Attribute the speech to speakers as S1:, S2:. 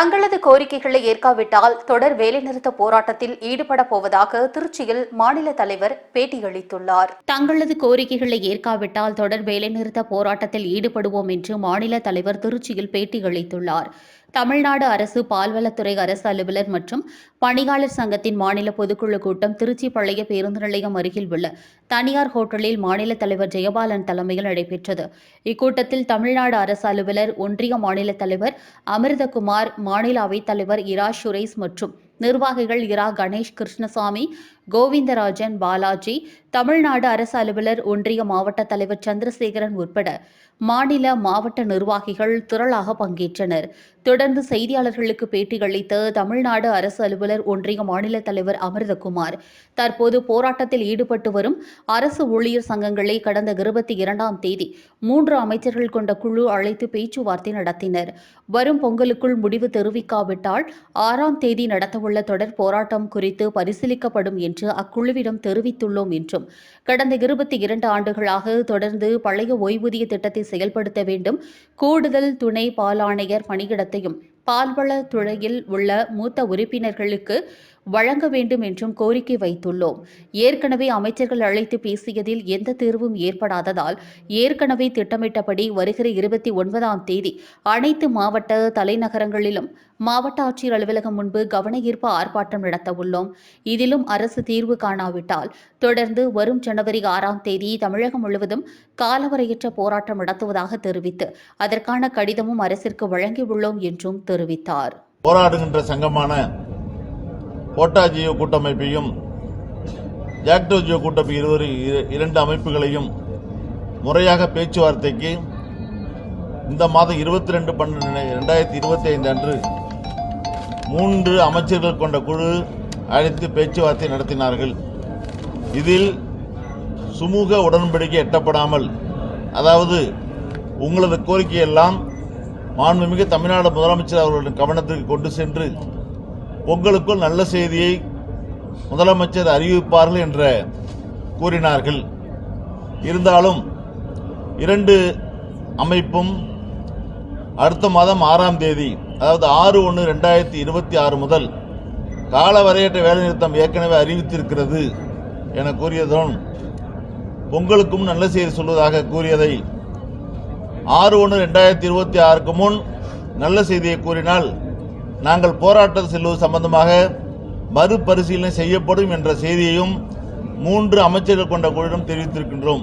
S1: தங்களது கோரிக்கைகளை ஏற்காவிட்டால் தொடர் வேலைநிறுத்த போராட்டத்தில் ஈடுபட போவதாக திருச்சியில் மாநில தலைவர் பேட்டியளித்துள்ளார். தங்களது கோரிக்கைகளை ஏற்காவிட்டால் தொடர் வேலைநிறுத்த போராட்டத்தில் ஈடுபடுவோம் என்று மாநில தலைவர் திருச்சியில் பேட்டியளித்துள்ளார். தமிழ்நாடு அரசு பால்வளத்துறை அரசு அலுவலர் மற்றும் பணியாளர் சங்கத்தின் மாநில பொதுக்குழு கூட்டம் திருச்சி பழைய பேருந்து நிலையம் அருகில் உள்ள தனியார் ஹோட்டலில் மாநில தலைவர் ஜெயபாலன் தலைமையில் நடைபெற்றது. இக்கூட்டத்தில் தமிழ்நாடு அரசு அலுவலர் ஒன்றிய மாநில தலைவர் அமிர்தகுமார் மாநில அவைத் தலைவர் இரா சுரேஷ் மற்றும் நிர்வாகிகள் இரா கணேஷ் கிருஷ்ணசாமி கோவிந்தராஜன் பாலாஜி தமிழ்நாடு அரசு அலுவலர் ஒன்றிய மாவட்ட தலைவர் சந்திரசேகரன் உட்பட மாநில மாவட்ட நிர்வாகிகள் திரளாக பங்கேற்றனர். தொடர்ந்து செய்தியாளர்களுக்கு பேட்டியளித்த தமிழ்நாடு அரசு அலுவலர் ஒன்றிய மாநில தலைவர் அமிர்தகுமார் தற்போது போராட்டத்தில் ஈடுபட்டு வரும் அரசு ஊழியர் சங்கங்களை கடந்த இருபத்தி இரண்டாம் தேதி மூன்று அமைச்சர்கள் கொண்ட குழு அழைத்து பேச்சுவார்த்தை நடத்தினர். வரும் பொங்கலுக்குள் முடிவு தெரிவிக்காவிட்டால் ஆறாம் தேதி நடத்தவுள்ள தொடர் போராட்டம் குறித்து பரிசீலிக்கப்படும் என்று அக்குழுவிடம் தெரிவித்துள்ளோம் என்றும். கடந்த இருபத்தி இரண்டு ஆண்டுகளாக தொடர்ந்து பழைய ஓய்வூதிய திட்டத்தை செயல்படுத்த வேண்டும். கூடுதல் துணை பாலாணையர் பணியிடத்தையும் பால்வள துறையில் உள்ள மூத்த உறுப்பினர்களுக்கு வழங்க வேண்டும் என்றும் கோரிக்கை வைத்துள்ளோம். ஏற்கனவே அமைச்சர்கள் அழைத்து பேசியதில் எந்த தீர்வும் ஏற்படாததால் ஏற்கனவே திட்டமிட்டபடி வருகிற இருபத்தி ஒன்பதாம் தேதி அனைத்து மாவட்ட தலைநகரங்களிலும் மாவட்ட ஆட்சியர் அலுவலகம் முன்பு கவன ஈர்ப்பு ஆர்ப்பாட்டம் நடத்தவுள்ளோம். இதிலும் அரசு தீர்வு காணாவிட்டால் தொடர்ந்து வரும் ஜனவரி ஆறாம் தேதி தமிழகம் முழுவதும் காலவரையற்ற போராட்டம் நடத்துவதாக தெரிவித்து அதற்கான கடிதமும் அரசிற்கு வழங்கியுள்ளோம் என்றும் தெரிவித்தார்.
S2: போராடுகின்ற சங்கமான கோட்டா ஜியோ கூட்டமைப்பையும் ஜாக்டோ ஜியோ கூட்டமைப்பு இருவரு இரண்டு அமைப்புகளையும் முறையாக பேச்சுவார்த்தைக்கு இந்த மாதம் இருபத்தி ரெண்டு பன்னெண்டு ரெண்டாயிரத்தி இருபத்தி ஐந்து அன்று மூன்று அமைச்சர்கள் கொண்ட குழு அழைத்து பேச்சுவார்த்தை நடத்தினார்கள். இதில் சுமூக உடன்படிக்கை எட்டப்படாமல் அதாவது உங்களது கோரிக்கையெல்லாம் மாண்புமிகு தமிழ்நாடு முதலமைச்சர் அவர்களின் கவனத்திற்கு கொண்டு சென்று பொங்கலுக்குள் நல்ல செய்தியை முதலமைச்சர் அறிவிப்பார்கள் என்று கூறினார்கள். இருந்தாலும் இரண்டு அமைப்பும் அடுத்த மாதம் ஆறாம் தேதி அதாவது ஆறு ஒன்று ரெண்டாயிரத்தி இருபத்தி ஆறு முதல் காலவரையற்ற வேலைநிறுத்தம் ஏற்கனவே அறிவித்திருக்கிறது என கூறியதுடன் பொங்கலுக்கும் நல்ல செய்தி சொல்வதாக கூறியதை ஆறு ஒன்று ரெண்டாயிரத்தி இருபத்தி ஆறுக்கு முன் நல்ல செய்தியை கூறினால் நாங்கள் போராட்டம் செல்வது சம்பந்தமாக மறுபரிசீலனை செய்யப்படும் என்ற செய்தியையும் மூன்று அமைச்சர்கள் கொண்ட குழுவிடம் தெரிவித்திருக்கின்றோம்.